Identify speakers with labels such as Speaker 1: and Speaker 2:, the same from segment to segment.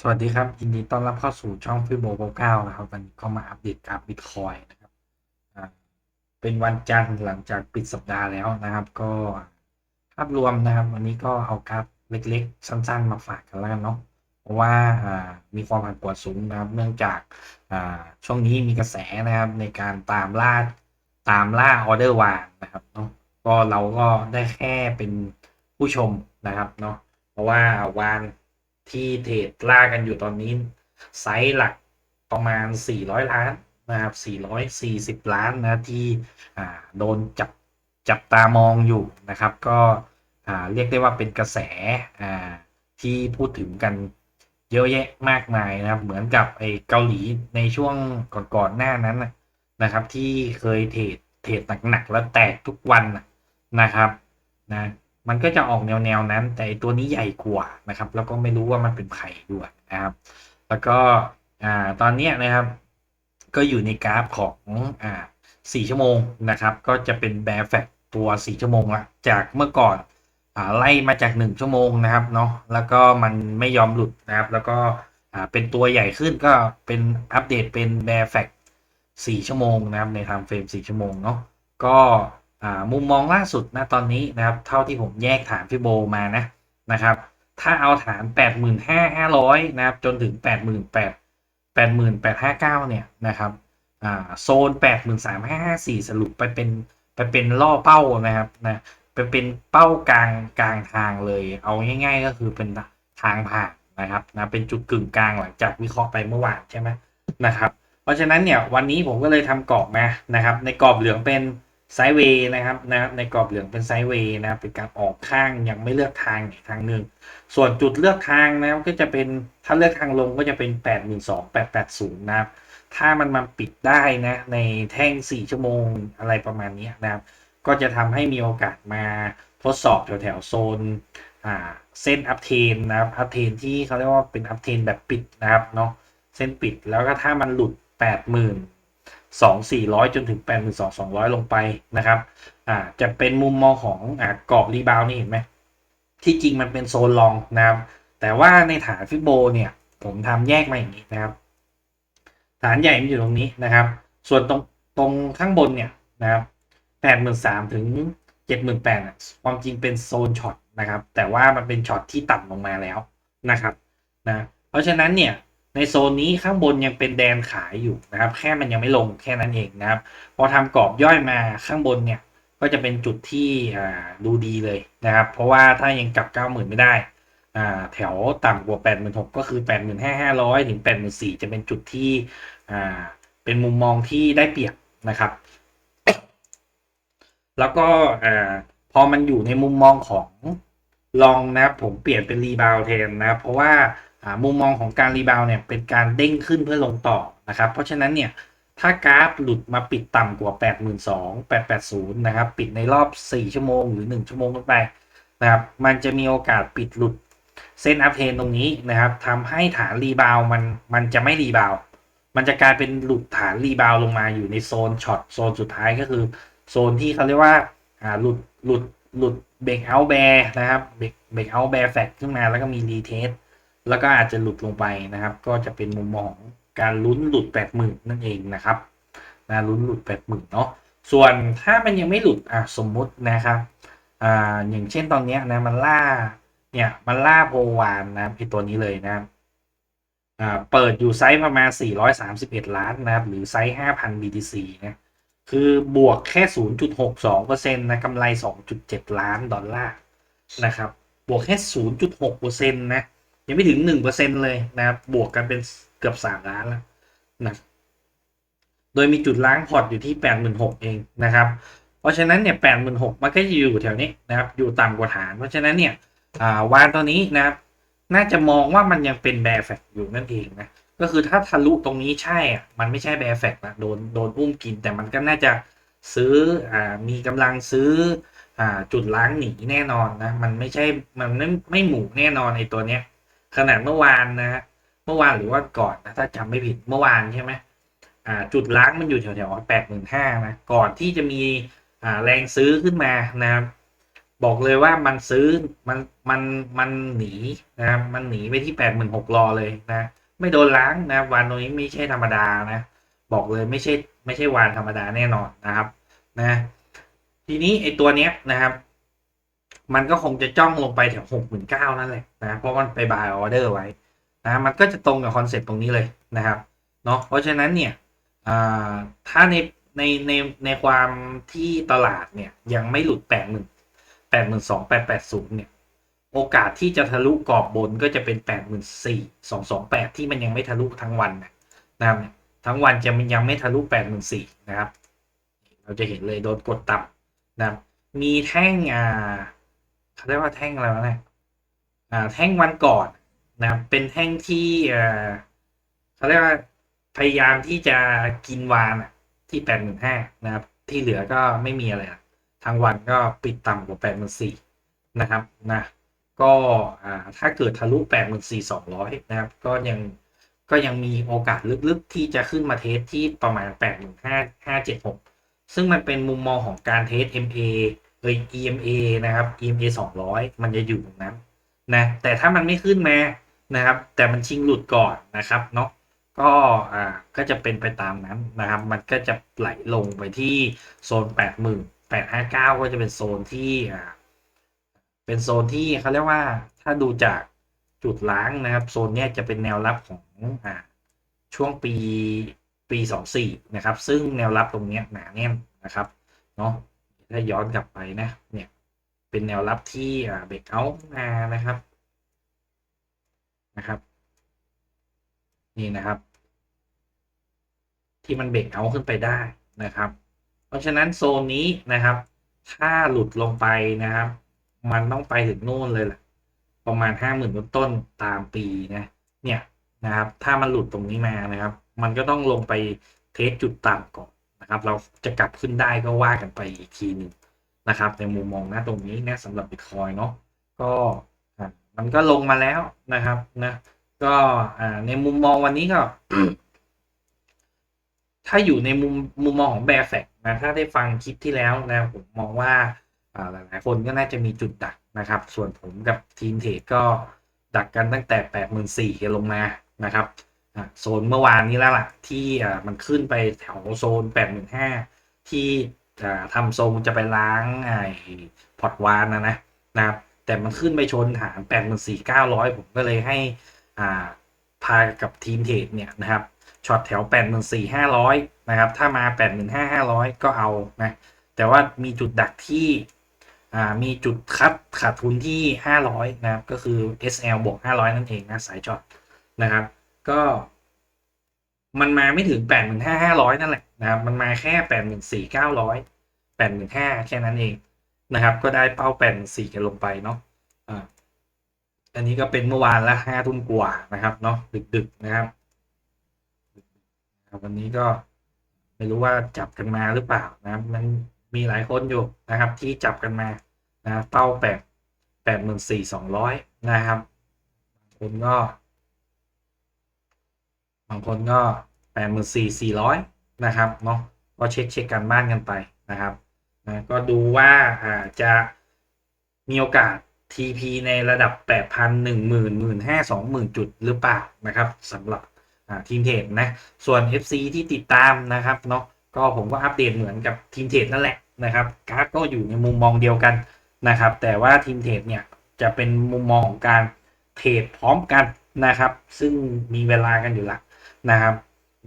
Speaker 1: สวัสดีครับยินดีต้อนรับเข้าสู่ช่องฟิโบเก้านะครับวันนี้ก็มาอัปเดตกราฟบิตคอยนะครับเป็นวันจันทร์หลังจากปิดสัปดาห์แล้วนะครับ ก็ภาพรวมนะครับ วันนี้ก็เอากราฟเล็กๆ สั้นๆ มาฝากกันแล้วกันเนาะเพราะว่ามีความผันผวนสูงนะครับ เนื่องจากช่วงนี้มีกระแสนะครับในการตามล่าตามล่าออเดอร์วางนะครับเนาะก็เราก็ได้แค่เป็นผู้ชมนะครับเนาะเพราะว่าวาน ที่เทรดล่ากันอยู่ตอนนี้ ไซส์หลักประมาณ 400 ล้านนะครับ 440 ล้านนะที่โดนจับจับตามองอยู่นะครับ ก็เรียกได้ว่าเป็นกระแสที่พูดถึงกันเยอะแยะมากมายนะครับ เหมือนกับไอ้เกาหลีในช่วงก่อนๆหน้านั้นนะครับ ที่เคยเทรดเทรดหนักๆแล้วแตกทุกวันนะครับนะ มันก็จะออกแนวแนวนั้น แต่ไอตัวนี้ใหญ่กว่านะครับ แล้วก็ไม่รู้ว่ามันเป็นไผ่ด้วยนะครับ แล้วก็อ่าตอนนี้นะครับ ก็อยู่ในกราฟของอ่าสี่ชั่วโมงนะครับ ก็จะเป็นแบร์แฟกตัวสี่ชั่วโมงละจากเมื่อก่อนอ่าไล่มาจากหนึ่งชั่วโมงนะครับเนาะแล้วก็มันไม่ยอมหลุดนะครับ แล้วก็อ่าเป็นตัวใหญ่ขึ้นก็เป็นอัปเดตเป็นแบร์แฟกสี่ชั่วโมงนะครับในทม์เฟรมสี่ชั่วโมงเนาะก็ มุมมองล่าสุดนะตอนนี้นะครับเท่าที่ผมแยกฐานฟิโบมานะนะครับถ้าเอาฐาน 85,500 นะครับ จนถึง 8 8 8 8 5 9 เนี่ยนะครับอ่าโซน 83,554 สรุปไปเป็นไปเป็นล่อเป้านะครับนะไปเป็นเป้ากลางกลางทางเลย เอาง่ายๆก็คือเป็นทางผ่านนะครับนะเป็นจุดกึ่งกลางหลังจากวิเคราะห์ไปเมื่อวานใช่ไหมนะครับ เพราะฉะนั้นเนี่ยวันนี้ผมก็เลยทำกรอบมานะครับ ในกรอบเหลืองเป็น ไซด์เวย์นะครับนะในกรอบเหลืองเป็นไซด์เวย์นะครับเป็นการออกข้างยังไม่เลือกทางทางหนึ่ง ส่วนจุดเลือกทางนะครับก็จะเป็นถ้าเลือกทางลงก็จะเป็น8 2 2 8 8 0 นะครับ ถ้ามันมาปิดได้นะในแท่ง 4 ชั่วโมงอะไรประมาณนี้นะครับ ก็จะทำให้มีโอกาสมาทดสอบแถวๆโซนอ่าเส้นอัพเทนนะครับอัพเทนที่เขาเรียกว่าเป็นอัพเทนแบบปิดนะครับเนาะเส้นปิดแล้วก็ถ้ามันหลุด 80,000ส องสี่ร้อยจนถึงแปดหมื่นสองสองร้อยลงไปนะครับอ่าจะเป็นมุมมองของอ่ากรอบรีบาวนี่เห็นไหมที่จริงมันเป็นโซนลองนะครับแต่ว่าในฐานฟิโบเนี่ยผมทำแยกมาอย่างนี้นะครับ ฐานใหญ่มันอยู่ตรงนี้นะครับ ส่วนตรงตรงข้างบนเนี่ยนะครับแปดหมื่นสามถึงเจ็ดหมื่นแปดความจริงเป็นโซนช็อตนะครับ แต่ว่ามันเป็นช็อตที่ต่ำลงมาแล้วนะครับนะเพราะฉะนั้นเนี่ย ในโซนนี้ข้างบนยังเป็นแดนขายอยู่นะครับ แค่มันยังไม่ลงแค่นั้นเองนะครับ พอทำกรอบย่อยมาข้างบนเนี่ยก็จะเป็นจุดที่ดูดีเลยนะครับ เพราะว่าถ้ายังกลับ 90,000 ไม่ได้แถวต่ำกว่า 86,000 ก็คือ 85,500 ถึง 84,000 จะเป็นจุดที่เป็นมุมมองที่ได้เปรียบนะครับ แล้วก็พอมันอยู่ในมุมมองของลองนะครับผมเปลี่ยนเป็นรีบาวแทนนะครับเพราะว่า มุมมองของการรีบาวเนี่ยเป็นการเด้งขึ้นเพื่อลงต่อนะครับ เพราะฉะนั้นเนี่ยถ้ากราฟหลุดมาปิดต่ำกว่า 82 880 นะครับ ปิดในรอบ 4 ชั่วโมงหรือ 1 ชั่วโมงขึ้นไปนะครับ มันจะมีโอกาสปิดหลุดเส้นอัพเทนตรงนี้นะครับทำให้ฐานรีบาวมันมันจะไม่รีบาว มันจะกลายเป็นหลุดฐานรีบาวลงมาอยู่ในโซนช็อตโซนสุดท้ายก็คือ โซนที่เขาเรียกว่าอ่าหลุดหลุดหลุดเบรกเอาแบร์นะครับเบรกเบรกเอาแบร์แฟกขึ้นมาแล้วก็มีรีเทส แล้วก็อาจจะหลุดลงไปนะครับ ก็จะเป็นมุมมองการลุ้นหลุด 80,000 นั่นเองนะครับนะลุ้นหลุด 80,000 เนาะส่วนถ้ามันยังไม่หลุดอะสมมุตินะครับอ่าอย่างเช่นตอนนี้นะมันล่าเนี่ยมันล่าโพวานนะไอตัวนี้เลยนะอ่าเปิดอยู่ไซส์ประมาณ 431 ล้านนะครับ หรือไซส์ 5,000 BTC นะคือบวกแค่ 0.62%นะกำไร 2.7 ล้านดอลลาร์นะครับ บวกแค่ 0.6%นะ ยังไม่ถึงหนึ่งเปอร์เซ็นเลยนะครับ บวกกันเป็นเกือบสามล้านแล้วนะโดยมีจุดล้างพอร์ตอยู่ที่แปดหมื่นหกเองนะครับ เพราะฉะนั้นเนี่ยแปดหมื่นหกมันก็จะอยู่แถวนี้นะครับ อยู่ต่ำกว่าฐาน เพราะฉะนั้นเนี่ยวานตัวนี้นะครับ น่าจะมองว่ามันยังเป็นแบร์แฟกอยู่นั่นเองนะ ก็คือถ้าทะลุตรงนี้ใช่อะ มันไม่ใช่แบร์แฟกนะโดนโดนอุ้มกิน แต่มันก็น่าจะซื้ออ่ามีกำลังซื้ออ่าจุดล้างหนีแน่นอนนะ มันไม่ใช่ มันไม่ไม่หมูแน่นอนในตัวเนี้ย ขนาดเมื่อวานนะเมื่อวานหรือว่าก่อนนะถ้าจำไม่ผิดเมื่อวานใช่ไหมอ่าจุดล้างมันอยู่แถวๆแปดหมื่นห้านะก่อนที่จะมีอ่าแรงซื้อขึ้นมานะครับบอกเลยว่ามันซื้อมันมันมันหนีนะครับมันหนีไปที่แปดหมื่นหกรอเลยนะไม่โดนล้างนะวานตัวนี้ไม่ใช่ธรรมดานะ บอกเลยไม่ใช่ไม่ใช่วานธรรมดาแน่นอนนะครับนะทีนี้ไอตัวเนี้ยนะครับ มันก็คงจะจ้องลงไปแถวหกหมื่นเก้านั่นแหละนะเพราะมันไปบายออเดอร์ไว้นะมันก็จะตรงกับคอนเซ็ปต์ตรงนี้เลยนะครับเนาะเพราะฉะนั้นเนี่ยถ้าในในในในความที่ตลาดเนี่ยยังไม่หลุดแปดหมื่นแปดหมื่นสองแปดแปดศูนย์เนี่ยโอกาสที่จะทะลุกรอบบนก็จะเป็นแปดหมื่นสี่สองสองแปดที่มันยังไม่ทะลุทั้งวันนะครับทั้งวันจะมันยังไม่ทะลุแปดหมื่นสี่นะครับ เราจะเห็นเลยโดนกดต่ำนะครับมีแท่งอ่า เขาเรียกว่าแท่งอะไรวะเนี่ยอ่าแท่งวันก่อนนะครับเป็นแท่งที่เขาเรียกว่าพยายามที่จะกินวานที่แปดหมื่นห้านะครับ ที่เหลือก็ไม่มีอะไรละทางวันก็ปิดต่ำกว่าแปดหมื่นสี่นะครับนะก็ถ้าเกิดทะลุแปดหมื่นสี่สองร้อยนะครับ ก็ยังก็ยังมีโอกาสลึกๆ ที่จะขึ้นมาเทสที่ประมาณแปดหมื่นห้าห้าเจ็ดหกซึ่งมันเป็นมุมมองของการเทส MA เอ ย EMA นะครับ EMA สองร้อยมันจะอยู่ตรงนั้นนะแต่ถ้ามันไม่ขึ้นมานะครับ แต่มันชิงหลุดก่อนนะครับเนาะก็อ่าก็จะเป็นไปตามนั้นนะครับ มันก็จะไหลลงไปที่โซนแปดหมื่นแปดห้าเก้าก็จะเป็นโซนที่อ่าเป็นโซนที่เขาเรียกว่าถ้าดูจากจุดล้างนะครับ โซนเนี้ยจะเป็นแนวรับของอ่าช่วงปีปีสองสี่นะครับ ซึ่งแนวรับตรงเนี้ยหนาแน่นนะครับเนาะ ถ้าย้อนกลับไปนะ เนี่ย เป็นแนวรับที่เบรกเอาท์มานะครับนะครับ นี่นะครับ ที่มันเบรกเอาขึ้นไปได้นะครับ เพราะฉะนั้นโซนนี้นะครับ ถ้าหลุดลงไปนะครับ มันต้องไปถึงนู่นเลยแหละประมาณห้าหมื่นต้นตามปีนะ เนี่ยนะครับ ถ้ามันหลุดตรงนี้มานะครับ มันก็ต้องลงไปเทสจุดต่ำก่อน นะครับ เราจะกลับขึ้นได้ก็ว่ากันไปอีกทีหนึ่งนะครับ ในมุมมองนะตรงนี้นะสำหรับบิตคอยเนาะก็มันก็ลงมาแล้วนะครับนะก็ในมุมมองวันนี้ก็ถ้าอยู่ในมุมมุมมองของแบร์แฟกนะถ้าได้ฟังคลิปที่แล้วนะผมมองว่าหลายๆคนก็น่าจะมีจุดดักนะครับ ส่วนผมกับทีมเทรดก็ดักกันตั้งแต่แปดหมื่นสี่ลงมานะครับ โซนเมื่อวานนี้แล้วล่ะ ที่มันขึ้นไปแถวโซนแปดหมื่นห้าที่ทำทรงจะไปล้างไอ้พอร์ตวานนะนะนะครับ แต่มันขึ้นไปชนฐานแปดหมื่นสี่เก้าร้อยผมก็เลยให้อ่าพากับทีมเทรดเนี่ยนะครับช็อตแถว 84,500 นะครับ ถ้ามา 85,500 ก็เอานะ แต่ว่ามีจุดดักที่อ่ามีจุดคัดขาดทุนที่ 500 นะครับ ก็คือ SL บวก 500 นั่นเองนะ สายช็อตนะครับ ก็ มันมาไม่ถึง85,500นั่นแหละนะครับ มันมาแค่84,900 85,000แปดหมื่นห้าแค่นั้นเองนะครับ ก็ได้เป้า84กันลงไปเนาะอ่าอันนี้ก็เป็นเมื่อวานละห้าทุ่มกว่านะครับเนาะดึกๆนะครับวันนี้ก็ไม่รู้ว่าจับกันมาหรือเปล่านะครับ มันมีหลายคนอยู่นะครับ ที่จับกันมานะเป้าแปดแปดหมื่นสี่สองร้อยนะครับบางคนก็ บางคนก็แปดหมื่นสี่สี่ร้อยนะครับเนาะก็เช็คเช็คกันบ้านกันไปนะครับนะก็ดูว่าอ่าจะมีโอกาส TP ในระดับ 8,000 10,000 15,000 20,000 จุดหรือเปล่านะครับสำหรับทีมเทรดนะ ส่วน FC ที่ติดตามนะครับเนาะก็ผมก็อัปเดตเหมือนกับทีมเทรดนั่นแหละนะครับกราฟก็อยู่ในมุมมองเดียวกันนะครับ แต่ว่าทีมเทรดเนี่ยจะเป็นมุมมองของการเทรดพร้อมกันนะครับ ซึ่งมีเวลากันอยู่ละ นะครับ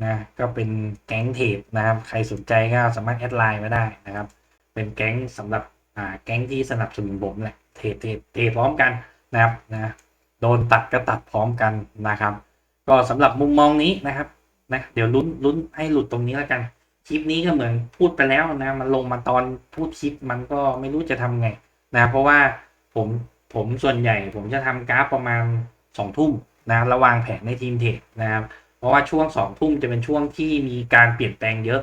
Speaker 1: นะก็เป็นแก๊งเทรดนะครับ ใครสนใจก็สามารถแอดไลน์มาได้นะครับ เป็นแก๊งสำหรับอ่าแก๊งที่สนับสนุนผมแหละเทรดเทรดเทรดพร้อมกันนะครับนะโดนตัดก็ตัดพร้อมกันนะครับ ก็สำหรับมุมมองนี้นะครับนะเดี๋ยวลุ้นลุ้นให้หลุดตรงนี้แล้วกันคลิปนี้ก็เหมือนพูดไปแล้วนะมันลงมาตอนพูดคลิปมันก็ไม่รู้จะทำไงนะเพราะว่าผมผมส่วนใหญ่ผมจะทำกราฟประมาณสองทุ่มนะระวางแผนในทีมเทรดนะครับ เพราะว่าช่วงสองทุ่มจะเป็นช่วงที่มีการเปลี่ยนแปลงเยอะ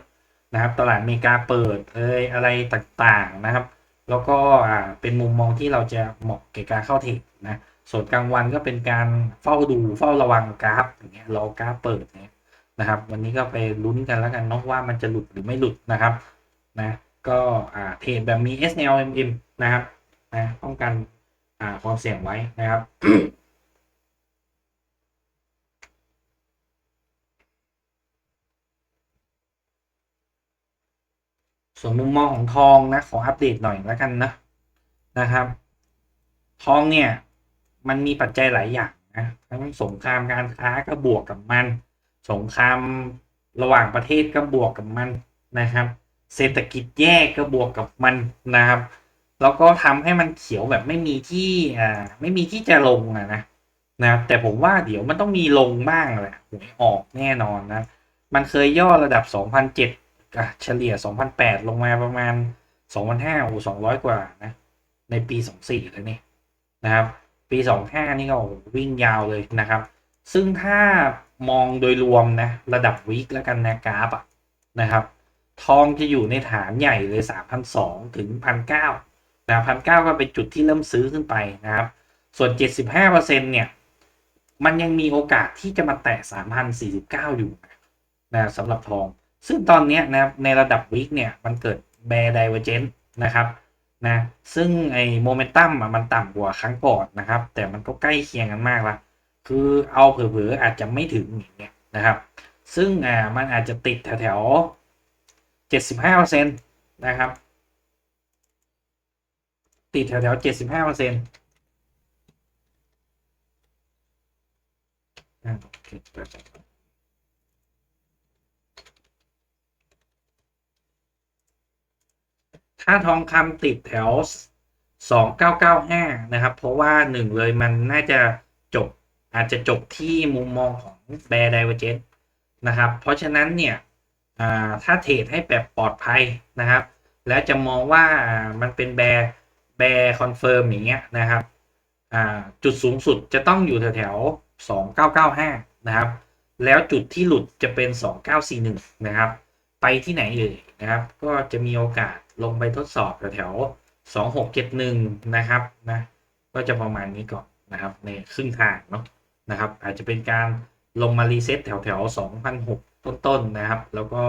Speaker 1: นะครับ ตลาดอเมริกาเปิดเอยอะไรต่างๆนะครับ แล้วก็อ่าเป็นมุมมองที่เราจะเหมาะแก่การเข้าเทรดนะส่วนกลางวันก็เป็นการเฝ้าดูเฝ้าระวังกราฟอย่างเงี้ยรอกราฟเปิดเนี่ยนะครับ วันนี้ก็ไปลุ้นกันแล้วกันเนาะว่ามันจะหลุดหรือไม่หลุดนะครับนะก็อ่าเทรดแบบมี SLMM นะครับนะป้องกันอ่าความเสี่ยงไว้นะครับ ส่วนมุมมองของทองนะขออัปเดตหน่อยแล้วกันนะนะครับ ทองเนี่ย มันมีปัจจัยหลายอย่างนะทั้งสงครามการค้าก็บวกกับมัน สงครามระหว่างประเทศก็บวกกับมันนะครับ เศรษฐกิจแย่ก็บวกกับมันนะครับแล้วก็ทำให้มันเขียวแบบไม่มีที่อ่าไม่มีที่จะลงอะนะนะครับแต่ผมว่าเดี๋ยวมันต้องมีลงบ้างแหละหวยออกแน่นอนนะ มันเคยย่อระดับ 2007 อะเฉลี่ย 2008 ลงมาประมาณ2005โอ้200 กว่านะ ในปี 24แล้วนี่นะครับ ปี 25 นี่ก็วิ่งยาวเลยนะครับ ซึ่งถ้ามองโดยรวมนะ ระดับวีคแล้วกันนะกราฟอะนะครับ ทองจะอยู่ในฐานใหญ่เลย 3,200 ถึง 1,900 นะ1,900 ก็เป็นจุดที่เริ่มซื้อขึ้นไปนะครับ ส่วน 75%เนี่ยมันยังมีโอกาสที่จะมาแตะ3,049 อยู่นะสำหรับทอง ซึ่งตอนนี้นะครับในระดับวีคเนี่ยมันเกิดแบร์ไดเวอร์เจนนะครับนะซึ่งไอ้โมเมนตัมมันต่ำกว่าครั้งก่อนนะครับ แต่มันก็ใกล้เคียงกันมากละคือเอาเผลอๆอาจจะไม่ถึงอย่างเงี้ยนะครับ ซึ่งอ่ามันอาจจะติดแถวๆเจ็ดสิบห้าเปอร์เซ็นต์นะครับ ติดแถวๆเจ็ดสิบห้าเปอร์เซ็นต์ ถ้าทองคำติดแถวสองเก้าเก้าห้านะครับ เพราะว่าหนึ่งเลยมันน่าจะจบอาจจะจบที่มุมมองของแบร์ไดเวอร์เจนนะครับ เพราะฉะนั้นเนี่ยถ้าเทรดให้แบบปลอดภัยนะครับ แล้วจะมองว่ามันเป็นแบร์แบร์คอนเฟิร์มอย่างเงี้ยนะครับจุดสูงสุดจะต้องอยู่แถวๆ2995 นะครับ แล้วจุดที่หลุดจะเป็น 2941 นะครับ ไปที่ไหนเลยนะครับ ก็จะมีโอกาส ลงไปทดสอบแถวๆ2671นะครับนะก็จะประมาณนี้ก่อนนะครับในครึ่งทางเนาะนะครับ อาจจะเป็นการลงมารีเซ็ตแถวแถว2,006ต้นๆนะครับ แล้วก็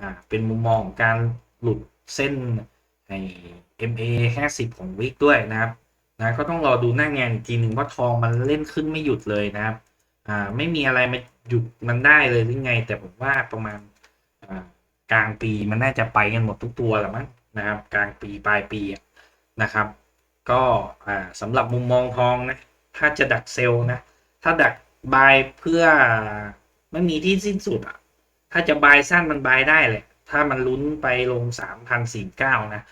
Speaker 1: อ่าเป็นมุมมองของการหลุดเส้นไอ้ MA 50 ของวิกด้วยนะครับนะก็ต้องรอดูหน้างานอีกทีหนึ่งว่าทองมันเล่นขึ้นไม่หยุดเลยนะครับอ่าไม่มีอะไรมาหยุดมันได้เลยหรือไง แต่ผมว่าประมาณอ่ากลางปีมันน่าจะไปกันหมดทุกตัวแหละมั้ง นะครับกลางปีปลายปีนะครับ ก็สำหรับมุมมองทองนะถ้าจะดักเซลล์นะถ้าดักบายเพื่อไม่มีที่สิ้นสุดอะถ้าจะบายสั้นมันบายได้แหละ ถ้ามันลุ้นไปลงสามพันสี่เก้านะ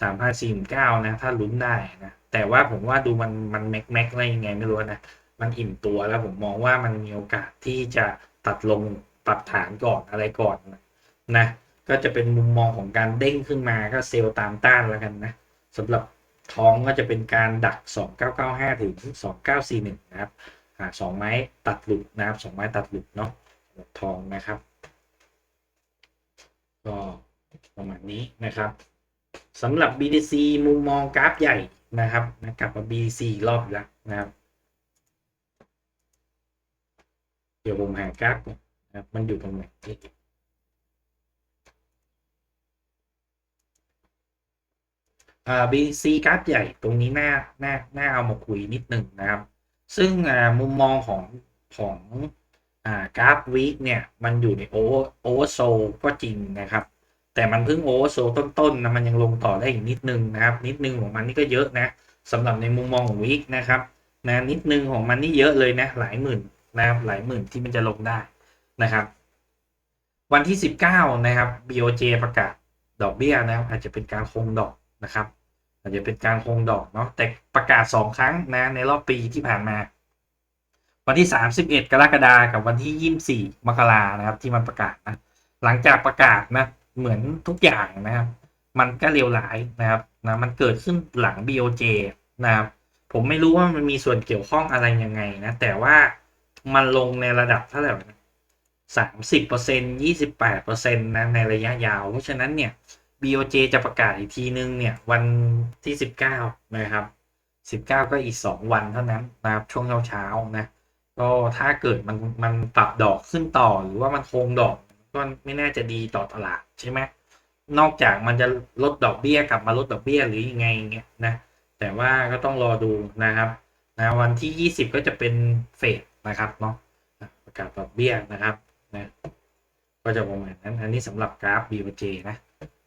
Speaker 1: สามพันสี่เก้านะ ถ้าลุ้นได้นะ แต่ว่าผมว่าดูมันมันแม็กแม็กอะไรยังไงไม่รู้นะ มันอิ่มตัวแล้วผมมองว่ามันมีโอกาสที่จะตัดลงปรับฐานก่อนอะไรก่อนนะ ก็จะเป็นมุมมองของการเด้งขึ้นมาก็เซลล์ตามต้านแล้วกันนะสำหรับท้องก็จะเป็นการดัก 2995 ถึง 2941 นะครับหาสองไม้ตัดหลุดนะครับสองไม้ตัดหลุดเนาะทองนะครับ ก็ประมาณนี้นะครับสำหรับ BTC มุมมองกราฟใหญ่นะครับนะกลับมา BTC รอบแล้วนะครับ เดี๋ยวผมหากราฟนะครับมันอยู่ตรงไหน อ่า BC กราฟใหญ่ตรงนี้น่าน่าน่าเอามาคุยนิดหนึ่งนะครับ ซึ่งอ่ามุมมองของของอ่ากราฟวีคเนี่ย มันอยู่ในโอเวอร์โอเวอร์โซก็จริงนะครับ แต่มันเพิ่งโอเวอร์โซต้นๆนะมันยังลงต่อได้อีกนิดนึงนะครับ นิดนึงของมันนี่ก็เยอะนะสำหรับในมุมมองของวีคนะครับนะนิดนึงของมันนี่เยอะเลยนะหลายหมื่นนะครับหลายหมื่นที่มันจะลงได้นะครับ วันที่ 19 นะครับ BOJ ประกาศดอกเบี้ยนะครับอาจจะเป็นการคงดอกนะครับ อาจจะเป็นการคงดอกเนาะแต่ประกาศ2ครั้งนะในรอบปีที่ผ่านมา วันที่ 31 กรกฎาคมกับวันที่ 24 มกรานะครับ ที่มันประกาศนะหลังจากประกาศนะเหมือนทุกอย่างนะครับ มันก็เลวร้ายนะครับนะมันเกิดขึ้นหลัง BOJ นะครับผมไม่รู้ว่ามันมีส่วนเกี่ยวข้องอะไรยังไงนะ แต่ว่ามันลงในระดับเท่าไหร่สามสิบเปอร์เซ็นยี่สิบแปดเปอร์เซ็นต์นะในระยะยาว เพราะฉะนั้นเนี่ย BOJ จะประกาศอีกทีนึงเนี่ย วันที่สิบเก้านะครับสิบเก้าก็อีกสองวันเท่านั้นนะครับช่วงเช้าๆนะก็ถ้าเกิดมันมันปรับดอกขึ้นต่อหรือว่ามันคงดอกก็ไม่น่าจะดีต่อตลาดใช่ไหมนอกจากมันจะลดดอกเบี้ยกลับมาลดดอกเบี้ยหรือยังไงเงี้ยนะแต่ว่าก็ต้องรอดูนะครับนะวันที่ 20 ก็จะเป็นเฟดนะครับเนาะอะประกาศดอกเบี้ยนะครับนะก็จะประมาณนั้นอันนี้สำหรับกราฟ BOJ นะ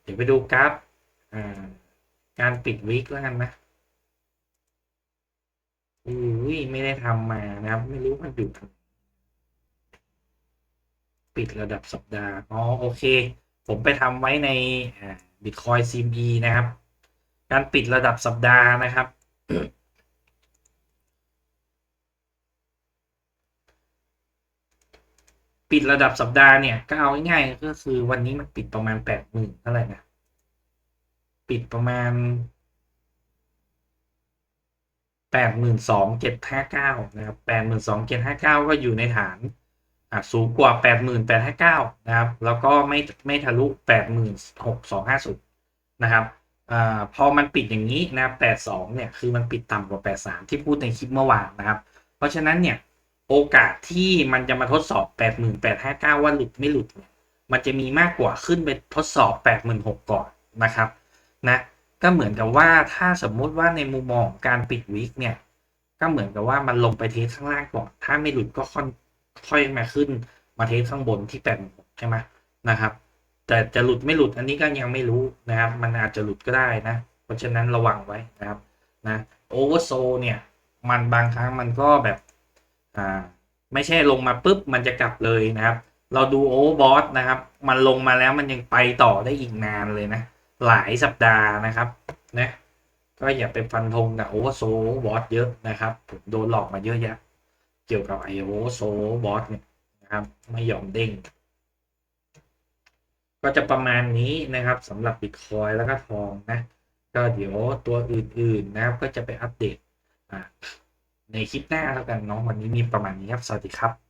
Speaker 1: เดี๋ยวไปดูกราฟอ่าการปิดวิกแล้วกันนะอุ้ยไม่ได้ทำมานะครับ ไม่รู้มันอยู่ปิดระดับสัปดาห์ อ๋อ โอเค ผมไปทำไว้ในบิตคอยซีมีนะครับ การปิดระดับสัปดาห์นะครับ ปิดระดับสัปดาห์เนี่ย ก็เอาง่ายๆก็คือวันนี้มันปิดประมาณแปดหมื่นเท่าไหร่นะปิดประมาณแปดหมื่นสองเจ็ดห้าเก้านะครับแปดหมื่นสองเจ็ดห้าเก้าก็อยู่ในฐานสูงกว่าแปดหมื่นแปดห้าเก้านะครับ แล้วก็ไม่ไม่ทะลุแปดหมื่นหกสองห้าศูนย์นะครับอพอมันปิดอย่างนี้นะแปดสองเนี่ยคือมันปิดต่ำกว่าแปดสามที่พูดในคลิปเมื่อวานนะครับ เพราะฉะนั้นเนี่ย โอกาสที่มันจะมาทดสอบแปดหมื่นแปดห้าเก้าว่าหลุดไม่หลุดเนี่ยมันจะมีมากกว่าขึ้นไปทดสอบแปดหมื่นหกก่อนนะครับนะก็เหมือนกับว่าถ้าสมมุติว่าในมุมมองของการปิดวิกเนี่ยก็เหมือนกับว่ามันลงไปเทสข้างล่างก่อน ถ้าไม่หลุดก็ค่อยค่อยมาขึ้นมาเทสข้างบนที่แปดใช่ไหมนะครับ แต่จะหลุดไม่หลุดอันนี้ก็ยังไม่รู้นะครับ มันอาจจะหลุดก็ได้นะ เพราะฉะนั้นระวังไว้นะครับนะโอเวอร์โซเนี่ยมันบางครั้งมันก็แบบ อ่าไม่ใช่ลงมาปุ๊บมันจะกลับเลยนะครับ เราดูโอเวอร์บอสนะครับ มันลงมาแล้วมันยังไปต่อได้อีกนานเลยนะ หลายสัปดาห์นะครับนะก็อย่าไปฟันธงกับโอเวอร์โซบอสเยอะนะครับผมโดนหลอกมาเยอะแยะ เกี่ยวกับไอโอเวอร์โซบอสเนี่ยนะครับไม่ยอมเด้งก็จะประมาณนี้นะครับสำหรับบิตคอยแล้วก็ทองนะ ก็เดี๋ยวตัวอื่นๆนะครับก็จะไปอัปเดตอ่า ในคลิปหน้าแล้วกันเนาะวันนี้มีประมาณนี้ครับ สวัสดีครับ